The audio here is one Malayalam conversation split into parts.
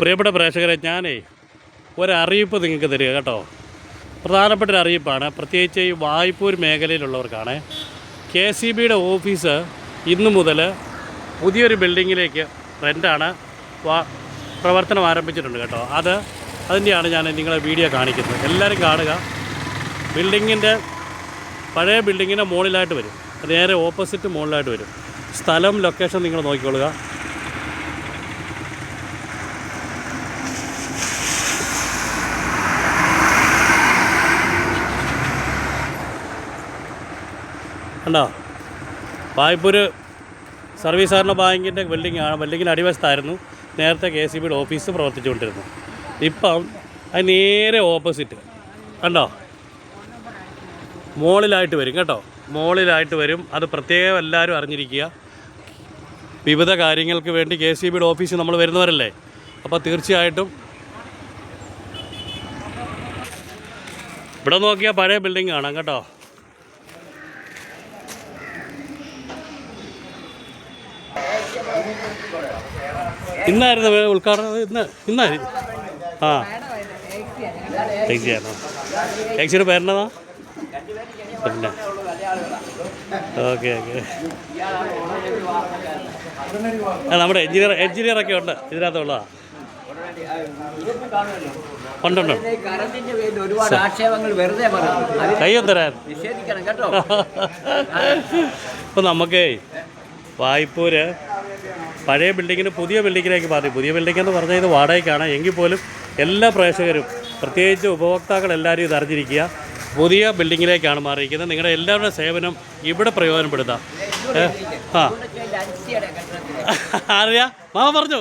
പ്രിയപ്പെട്ട പ്രേക്ഷകരെ ഞാനേ ഒരറിയിപ്പ് നിങ്ങൾക്ക് തരിക കേട്ടോ. പ്രധാനപ്പെട്ട ഒരു അറിയിപ്പാണ്. പ്രത്യേകിച്ച് ഈ വായ്പൂർ മേഖലയിലുള്ളവർക്കാണ്. കെ സി ബിയുടെ ഓഫീസ് ഇന്നു മുതൽ പുതിയൊരു ബിൽഡിങ്ങിലേക്ക് റെന്റാണ് പ്രവർത്തനം ആരംഭിച്ചിട്ടുണ്ട് കേട്ടോ. അത് അതിന്റെയാണ് ഞാൻ നിങ്ങളെ വീഡിയോ കാണിക്കുന്നത്. എല്ലാവരും കാണുക. ബിൽഡിങ്ങിന്റെ പഴയ ബിൽഡിങ്ങിന്റെ മുകളിലായിട്ട് വരും. നേരെ ഓപ്പോസിറ്റ് മുകളിലായിട്ട് വരും. സ്ഥലം ലൊക്കേഷൻ നിങ്ങൾ നോക്കിക്കൊള്ളുക. കണ്ടോ? വായ്പൂര് സർവീസ് സഹകരണ ബാങ്കിന്റെ ബിൽഡിംഗ് ആണ് ബിൽഡിങ്ങിന്റെ അടിവശത്തായിരുന്നു നേരത്തെ കെ സി ബിയുടെ ഓഫീസ് പ്രവർത്തിച്ചുകൊണ്ടിരുന്നു ഇപ്പം അത് നേരെ ഓപ്പോസിറ്റ്. കണ്ടോ? മോളിലായിട്ട് വരും കേട്ടോ. മോളിലായിട്ട് വരും. അത് പ്രത്യേകം എല്ലാവരും അറിഞ്ഞിരിക്കുക. വിവിധ കാര്യങ്ങൾക്ക് വേണ്ടി കെ സി ബിയുടെ ഓഫീസിൽ നമ്മൾ വരുന്നവരല്ലേ? അപ്പോൾ തീർച്ചയായിട്ടും ഇവിടെ നോക്കിയാൽ പഴയ ബിൽഡിംഗ് കാണാം കേട്ടോ. ഇന്നായിരുന്നു ഉദ്ഘാടനം. ഇന്ന് ഇന്നായിരുന്നു ആ. ഏക്സിയായിരുന്നു ഏക്സിയുടെ പേരെന്നതാ? പിന്നെ. Okay okay. നമ്മുടെ എഞ്ചിനീയർ എഞ്ചിനീയറൊക്കെ ഉണ്ട്. ഇതിനകത്തുള്ളതാ. ഉണ്ടുണ്ട് കയ്യൊന്ന് തരാൻ. ഇപ്പം നമുക്കേ വായ്പൂര് പഴയ ബിൽഡിങ്ങിന് പുതിയ ബിൽഡിങ്ങിലേക്ക് മാറി. പുതിയ ബിൽഡിംഗ് എന്ന് പറഞ്ഞാൽ ഇത് വാടകയ്ക്കാണ്. എങ്കിൽ പോലും എല്ലാ പ്രേക്ഷകരും പ്രത്യേകിച്ച് ഉപഭോക്താക്കൾ എല്ലാവരും ഇത് അറിഞ്ഞിരിക്കുക. പുതിയ ബിൽഡിങ്ങിലേക്കാണ് മാറിയിരിക്കുന്നത്. നിങ്ങളുടെ എല്ലാവരുടെ സേവനം ഇവിടെ പ്രയോജനപ്പെടുത്താം. ആ. അറിയാ മാമ പറഞ്ഞു?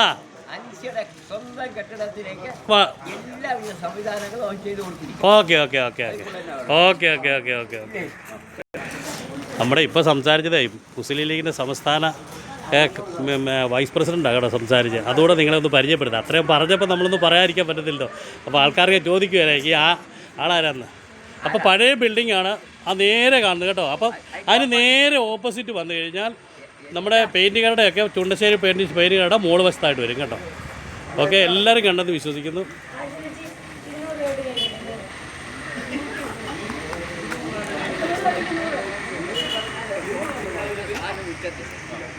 ആ okay okay okay okay. Okay okay okay okay okay. നമ്മുടെ ഇപ്പോൾ സംസാരിച്ചതേ മുസ്ലിം ലീഗിന്റെ സംസ്ഥാന വൈസ് പ്രസിഡന്റാണ് കേട്ടോ സംസാരിച്ച് അതുകൂടെ നിങ്ങളെ ഒന്ന് പരിചയപ്പെടുത്താം. അത്രയും പറഞ്ഞപ്പോൾ നമ്മളൊന്നും പറയാതിരിക്കാൻ പറ്റത്തില്ലല്ലോ. അപ്പോൾ ആൾക്കാർക്ക് ചോദിക്കുമായിരിക്കും ഈ ആ ആളാരാന്ന്? അപ്പോൾ പഴയ ബിൽഡിംഗ് ആണ് ആ നേരെ കാണുന്നത് കേട്ടോ. അപ്പം അതിന് നേരെ ഓപ്പോസിറ്റ് വന്നു കഴിഞ്ഞാൽ നമ്മുടെ പെയിന്റുകാരുടെ ഒക്കെ ചുണ്ടശ്ശേരി പെയിന്റ് പെയിന്റുകാരുടെ മോൾ വശത്തായിട്ട് വരും കേട്ടോ. ഓക്കെ എല്ലാവരും കണ്ടെന്ന് വിശ്വസിക്കുന്നു. দেবে